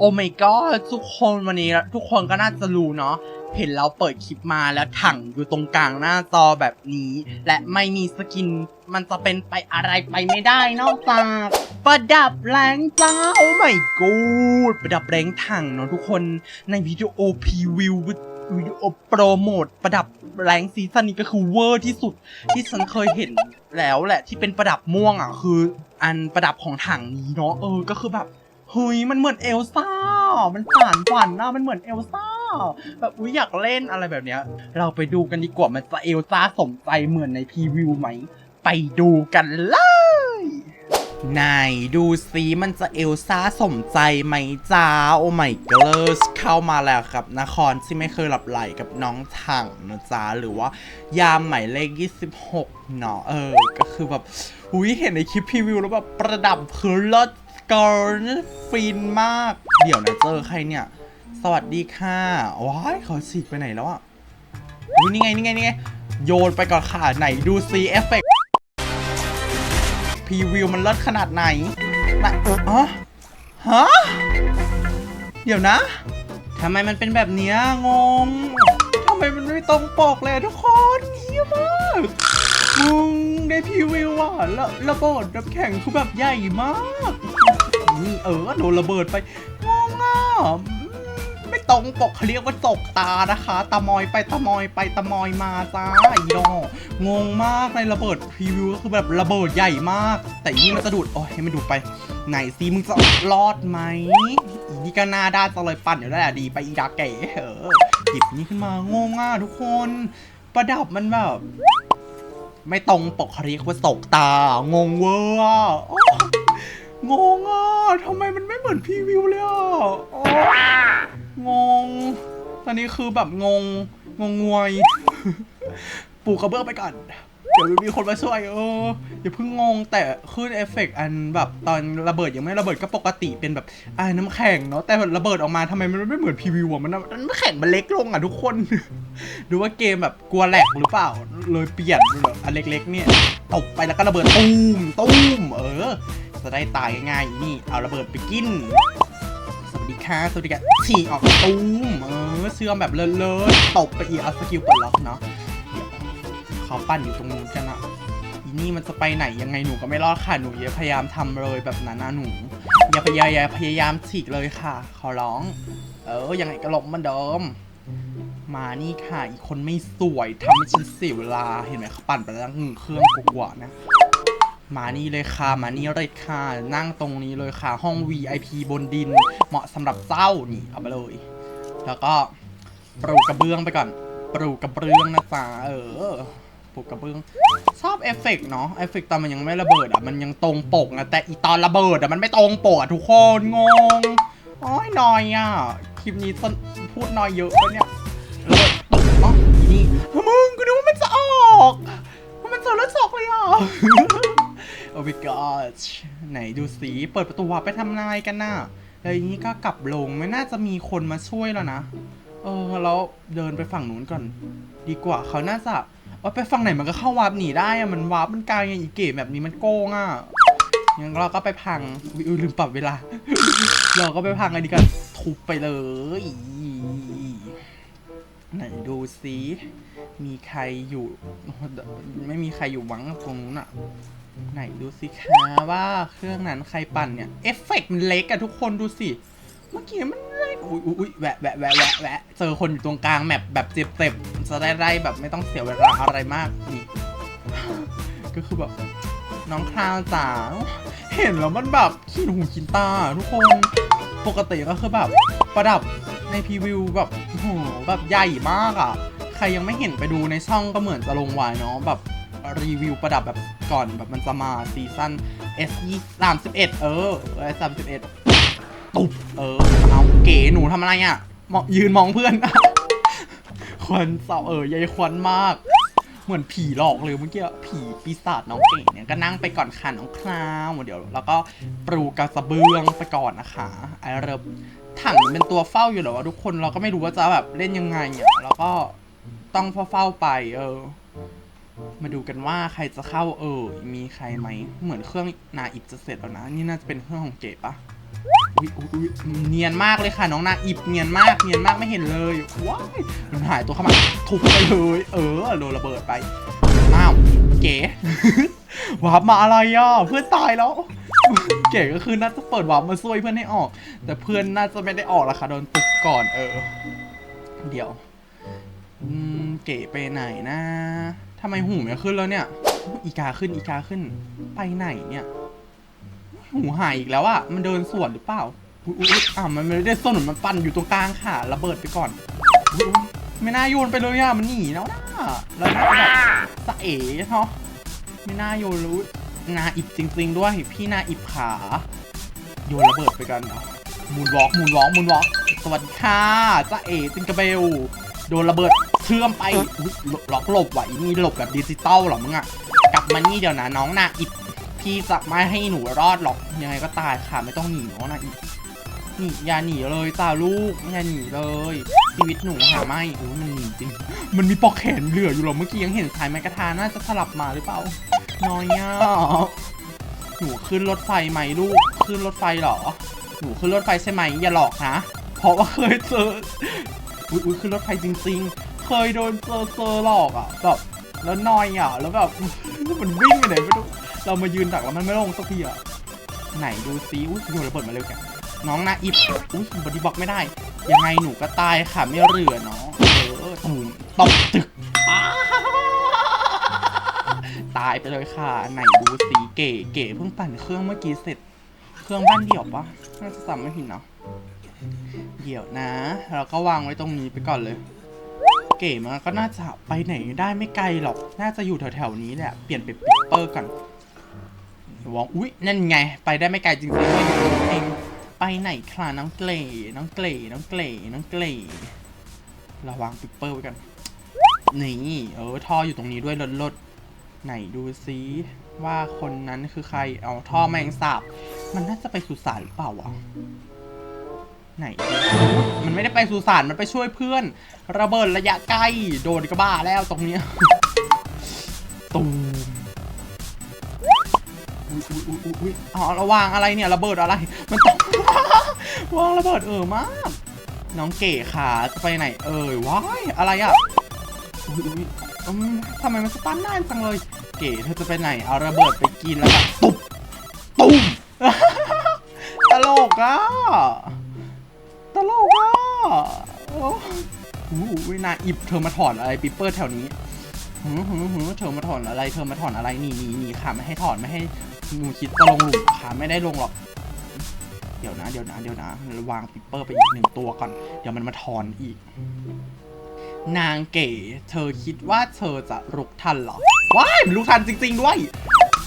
โอ้ my god ทุกคนวันนี้ทุกคนก็น่าจะรู้เนาะเห็นเราเปิดคลิปมาแล้วถังอยู่ตรงกลางหน้าจอแบบนี้ และไม่มีสกิน มันจะเป็นไปอะไรไปไม่ได้นอกจากประดับแรงจ้าโอ้ my god ประดับแรงถังเนาะทุกคนในวิดีโอพรีวิววิดีโอโปรโมทประดับแรงซีซั่นนี้ก็คือเวอร์ที่สุดที่ฉันเคยเห็นแล้วแหละที่เป็นประดับม่วงอะคือ อันประดับของถังนี้เนาะเออก็คือแบบ เฮ้ยมันเหมือนเอลซ่า มันผ่านฝันนะมันเหมือนเอลซ่า แบบอุ้ยอยากเล่นอะไรแบบเนี้ย เราไปดูกันดีกว่ามันจะเอลซ่าสมใจเหมือนในพรีวิวไหม ไปดูกันเลยไหนดูซิมันจะเอลซ่าสมใจไหมจ้า โอ้ไม่เกิร์สเข้ามาแล้วครับนครที่ไม่เคยหลับไหลกับน้องถังนะจ๊ะหรือว่ายามหมายเลข 26เนาะเออ ก็คือแบบอุ้ยเห็นในคลิปพรีวิวแล้วแบบประดับคือเลิศ เกินฟินมาก เดี๋ยวนะเจอใครเนี่ย สวัสดีค่ะว้ายเขาฉีกไปไหนแล้วอะนี่ไงนี่ไงนี่ไง โยนไปก่อนค่ะ ไหนดูซีเอฟเฟกพรีวิวมันเลิศขนาดไหนไหนเอออ๋อฮะ เดี๋ยวนะทำไมมันเป็นแบบเนี้ยงงทำไมมันไม่ตรงปกเลยทุกคนเฮียมากมึงได้พรีวิวอะแล้วระเบิดน้ำแข็งคือแบบใหญ่มาก นี่เออโดนระเบิดไปงงอะไม่ตรงปกเขาเรียกว่าตกตานะคะตามอยไปตามอยไปตามอยมาจ้าอีดองงมากในระเบิดพรีวิวก็คือแบบระเบิดใหญ่มาก แต่นี่มันจะดูดโอ้ยให้มันดูดไป ไหนซีมึงจะรอดไหมอีนี่ก็น่าด้านจะเลยปั่นอยู่แล้วแหละดีไปอีดาเก๋เออหยิบนี่ขึ้นมางงอะทุกคน ประดับมันแบบไม่ตรงปกเขาเรียกว่าตกตางงเวอร์อะโอ๊ยงงอะ ทำไมมันไม่เหมือนพรีวิวเลยอะโอ๊ยงง ตอนนี้คือแบบงง งงงวย ปูกระเบื้องไปก่อน เดี๋ยวมีคนมาช่วยเอออย่าเพิ่งงง แต่ขึ้นเอฟเฟกต์อันแบบตอนระเบิดยังไม่ระเบิดก็ปกติเป็นแบบไอ้น้ำแข็งเนาะ แต่ระเบิดออกมาทำไมมันไม่เหมือนพรีวิวอะ มันมันน้ำแข็งมันเล็กลงอะทุกคนดูว่าเกมแบบกลัวแหลกหรือเปล่า เลยเปลี่ยนแบบอันเล็กๆเนี่ย ตกไปแล้วก็ระเบิดตูมตูมเออ จะได้ตายง่ายๆนี่เอาระเบิดไปกิน สวัสดีค่ะสวัสดีค่ะฉีกออกตูมเออเชื่อมแบบเลิศๆตบไปอีกเอาสกิลปลดล็อกเนาะเดี๋ยวเขาปั้นอยู่ตรงนู้นกันอะอีนี่มันจะไปไหนยังไงหนูก็ไม่รอดค่ะหนูอย่าพยายามทำเลยแบบนั้นนะหนูอย่าพยายามพยายามฉีกเลยค่ะ ขอร้อง เออยังไงก็ลบเหมันเดิมมานี่ค่ะ อีกคนไม่สวยทำให้ฉันเสียเวลา เห็นไหมเขาปั่นไปแล้วหนึ่งเครื่องกว่านะ มานี่เลยค่ะ มานี่เลยค่ะ นั่งตรงนี้เลยค่ะ ห้อง VIP บนดิน เหมาะสำหรับเจ้านี่เอาไปเลย แล้วก็ปลูกกระเบื้องไปก่อนปลูกกระเบื้องนะจ๊ะเออปลูกกระเบื้อง ชอบเอฟเฟกต์เนาะเอฟเฟกต์ตอนมันยังไม่ระเบิดอะมันยังตรงปกนะแต่อีตอนระเบิดอะมันไม่ตรงปกอะทุกคนงงโอ้ยนอยอะคลิปนี้ต้นพูดนอยเยอะเนี่ยระเบิดอ๋อนี่มึงกูนึกว่ามันจะออกมันจะเลือดสอกเลยอะ อ้ my god ไหนดูสิเปิดประตูวาร์ปไปทำนายกันน่ะแล้วอย่างนี้ก็กลับลงไม่น่าจะมีคนมาช่วยแล้วนะ เออแล้วเดินไปฝั่งนู้นก่อน ดีกว่าเขาน่าจะว่าไปฝั่งไหนมันก็เข้าวาร์ปหนีได้อะมันวาร์ปมันกลไงอีเก๋แบบนี้มันโกงอะงั้นเราก็ไปพังอุ๊ยลืมปรับเวลา เราก็ไปพังอันนี้กันทุบไปเลยไหนดูซิมีใครอยู่ ไม่มีใครอยู่หวังตรงนู้นอะไหนดูสิคะว่าเครื่องนั้นใครปั่นเนี่ย เอฟเฟกต์มันเล็กอะทุกคนดูสิ เมื่อกี้มันเล็กอุ้ยอุ๊ยอุ๊ยแหวะแหวะแหวะแหวะแหวะเจอคนอยู่ตรงกลางแมปแบบเจ็บๆจะได้ไล่แบบไม่ต้องเสียเวลาอะไรมากนี่ก็คือแบบน้องคราวจ๋าเห็นแล้วมันแบบขี้หูขี้ตาทุกคนปกติก็คือแบบประดับในพรีวิวแบบโหแบบใหญ่มากอะใครยังไม่เห็นไปดูในช่องก็เหมือนจะลงไว้เนาะแบบ รีวิวประดับแบบก่อนแบบมันจะมาซีซั่น S 2 31เอ็ดเออ S 31ตุบเออ เอาเก๋หนูทำอะไรอะมองยืนมองเพื่อน ควันเสาเออยายควันมาก เหมือนผีหลอกเลยเมื่อกี้ผีปีศาจน้องเก๋เนี่ยก็นั่งไปก่อนค่ะน้องคราวเดี๋ยวแล้วก็ปลูกกระสเบืองไปก่อนนะคะไอเริ่มถังเป็นตัวเฝ้าอยู่เหรอวะทุกคนเราก็ไม่รู้ว่าจะแบบเล่นยังไงอะแล้วก็ต้องเฝ้าๆไป เออ มาดูกันว่าใครจะเข้าเออ มีใครไหม เหมือนเครื่องนาอิบจะเสร็จแล้วนะ นี่น่าจะเป็นเครื่องของเก๋ปะอุ๊ยอุ๊ยเนียนมากเลยค่ะน้องนาอิบเนียนมาก เนียนมากไม่เห็นเลยว้ายมันหายตัวเข้ามาทุบไปเลย เออโดนระเบิดไป อ้าว เก๋วาร์ปมาอะไรอะ เพื่อนตายแล้ว เก๋ก็คือน่าจะเปิดวาร์ปมาช่วยเพื่อนให้ออก แต่เพื่อนน่าจะไม่ได้ออกละค่ะโดนตุกก่อนเออ เดี๋ยวเก๋ไปไหนนะ ทำไมหูไม่ขึ้นแล้วเนี่ย อีกาขึ้นอีกาขึ้น ไปไหนเนี่ย หูหายอีกแล้วอะมันเดินสวนหรือเปล่าอุ๊ยอะมันไม่ได้สนมันปั่นอยู่ตรงกลางค่ะระเบิดไปก่อน ไม่น่าโยนไปเลยอะมันหนีแล้วนะแล้วน่าแบบสะเอ๋เนาะไม่น่าโยนรู้นาอิบจริง ๆ ด้วยพี่นาอิบขาโยนระเบิดไปกันเนาะมูนวอล์กมูนวอล์กมูนวอล์กสวัสดีค่ะจ้าเอ๋จิงกระเบลโดนระเบิด ชื่อมไปอุ๊ยล็อกหลบว่ะอีนี่หลบแบบดิจิตอลเหรอมึงอะกลับมานี่เดี๋ยวนะน้องนาอิบพี่จะไม่ให้หนูรอดหรอกยังไงก็ตายค่ะไม่ต้องหนีน้องนาอิบนี่อย่าหนีเลยจ้าลูกอย่าหนีเลยชีวิตหนูหาไม่โอ้ยมันหนีจริง มันมีปอกแขนเหลืออยู่หรอเมื่อกี้ยังเห็นสายไม้กระทาน่าจะสลับมาหรือเปล่าน้อยอะหนูขึ้นรถไฟไหมลูกขึ้นรถไฟเหรอ หนูขึ้นรถไฟใช่ไหมอย่าหลอกนะเพราะว่าเคยเจออุ้ยขึ้นรถไฟจริง ๆ เคยโดนเจอร์เจอร์หลอกอะแบบแล้วนอยอะ แล้วแบบ มันวิ่งไปไหนไม่รู้เรามายืนดักแล้วมันไม่ลงสักทีอะไหนดูซิอุ้ยโยนระเบิดมาเร็วแกน้องนาอิบอุ้ยบอดี้บล็อกไม่ได้ ยังไงหนูก็ตายค่ะไม่เหลือเนาะเออตูตบตึกตายไปเลยค่ะ ไหนดูสีเก๋เก๋เพิ่งปั่นเครื่องเมื่อกี้เสร็จ เครื่องบ้านเดี่ยวปะน่าจะจำไม่ผิดเนาะเดี๋ยวนะ เราก็วางไว้ตรงนี้ไปก่อนเลย เก๋มันก็น่าจะไปไหนได้ไม่ไกลหรอก น่าจะอยู่แถวๆนี้แหละ เปลี่ยนเป็นปิปเปอร์ก่อนวองอุ๊ยนั่นไง ไปได้ไม่ไกลจริงๆด้วยอยู่ตรงนี้เอง ไปไหนคลาน้องเกลน้องเกลน้องเกลน้องเกลระวังปิปเปอร์ไว้กัน นี่เออท่ออยู่ตรงนี้ด้วยลดลดๆไหนดูซิว่าคนนั้นคือใคร เอาท่อแมงสาบ มันน่าจะไปสุสานหรือเปล่าวะ ไหน มันไม่ได้ไปสุสานมันไปช่วยเพื่อน ระเบิดระยะใกล้ โดนก็บ้าแล้วตรงเนี้ยตูมอุ๊ยอุ๊ยอุ๊ยอุ๊ยอุ๊ยอ๋อระวางอะไรเนี่ยระเบิดอะไร มันต้องวางระเบิดเออมาก น้องเก๋ขาจะไปไหน เอ่ยว้ายอะไรอะทำไมมันสตันนานจังเลย เก๋เธอจะไปไหน เอาระเบิดไปกินแล้วตุบตุ้มตลกอะ โอ้โหนาอิบเธอมาถอนอะไรปิเปอร์แถวนี้หือหือหือเธอมาถอนอะไร เธอมาถอนอะไรนี่นี่นี่ค่ะไม่ให้ถอนไม่ให้หนูคิดจะลงหลุมค่ะไม่ได้ลงหรอก เดี๋ยวนะ เดี๋ยวนะ เดี๋ยวนะวางปิเปอร์ไปอีกหนึ่งตัวก่อน เดี๋ยวมันมาถอนอีก นางเก๋ เธอคิดว่าเธอจะรุกทันเหรอ ว้ายมันรุกทันจริง ๆ ด้วย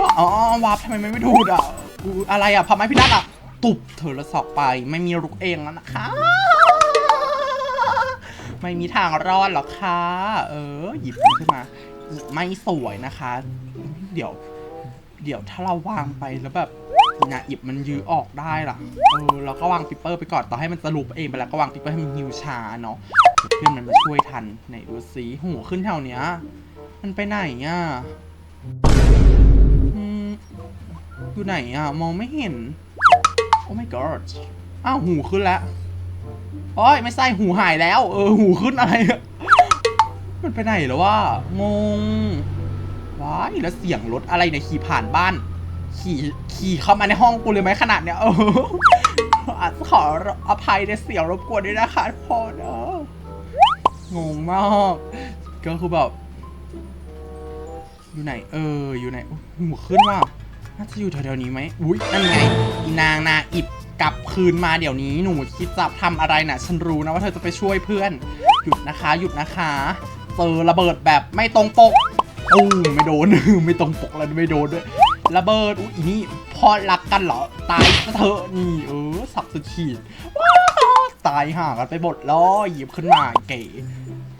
ว่าอ๋อวาร์ปทำไมไม่ดูดอะอุ๊ยอะไรอะพม่าพินาศอะ ตุบเธอละสอกไปไม่มีรุกเองแล้วนะคะ ไม่มีทางรอดหรอกค่ะ เออ หยิบมันขึ้นมา ไม่สวยนะคะ เดี๋ยว เดี๋ยวถ้าเราวางไปแล้วแบบนะหยิบมันยื้อออกได้ล่ะ เออเราก็วางปิปเปอร์ไปก่อน ต่อให้มันจะลุกเองไปแล้วก็วางปิปเปอร์ให้มันฮิวชาเนาะเพื่อนมันมาช่วยทันไหนดูสิหัวขึ้นแถวเนี้ย มันไปไหนอะอืมอยู่ไหนอะ มองไม่เห็น โอ้ my god อ้าวหูขึ้นแล้ว โอ้ยไม่ใช่หูหายแล้ว เออ หูขึ้นอะไร มันไปไหนแล้ววะงงว้ายแล้วเสียงรถอะไรเนี่ยขี่ผ่านบ้าน ขี่ขี่เข้ามาในห้องกูเลยไหมขนาดเนี้ยเออขออภัยในเสียงรบกวนด้วยนะคะทุกคนเอองงมากก็คือแบบอยู่ไหน เออ อยู่ไหนหูขึ้นว่ะน่าจะอยู่แถวๆนี้ไหมอุ้ยนั่นไงอีนางนาอิบ กลับคืนมาเดี๋ยวนี้หนูคิดจะทำอะไรนะฉันรู้นะว่าเธอจะไปช่วยเพื่อน หยุดนะคะหยุดนะคะเจอระเบิดแบบไม่ตรงปกอู้ไม่โดนไม่ตรงปกแล้วไม่โดนด้วยระเบิดอุ้ยอีนี่พอรักกันเหรอตายเถอนี่เออสับสุดขีดตายห่ากันไปหมดล้อหยิบขึ้นมาเก๋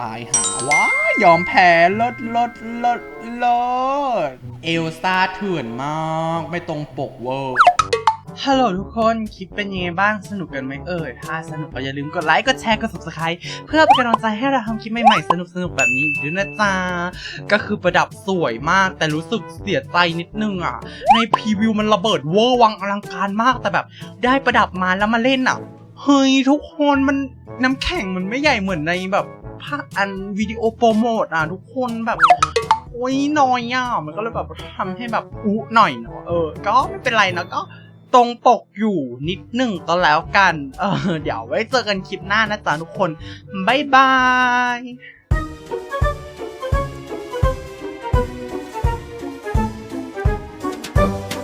ตายหาว้ายอมแพ้ลิศเลิศเลิศเลิศเอลซ่าเถื่อนมาก ไม่ตรงปกเวอร์ ฮัลโหลทุกคน คลิปเป็นยังไงบ้าง สนุกกันไหมเอ่ย ถ้าสนุกก็อย่าลืมกดไลค์ กดแชร์ กด subscribe เพื่อเป็นกำลังใจให้เราทำคลิปใหม่ๆ สนุกๆ แบบนี้ด้วยนะจ๊ะ ก็คือประดับสวยมาก แต่รู้สึกเสียใจนิดนึงอะ ในพรีวิวมันระเบิดเวอร์วังอลังการมาก แต่แบบ ได้ประดับมาแล้วมาเล่นอะ เฮ้ยทุกคนมันน้ำแข็งมันไม่ใหญ่เหมือนในแบบภาคอันวิดีโอโปรโมทอะทุกคนแบบโอ้ยน้อยอะมันก็เลยแบบทำให้แบบอุหน่อยเนาะเออ ก็ไม่เป็นไรนะก็ ตรงปกอยู่นิดหนึ่งก็แล้วกัน เออ เดี๋ยวไว้เจอกันคลิปหน้านะจ๊ะทุกคน บ๊ายบาย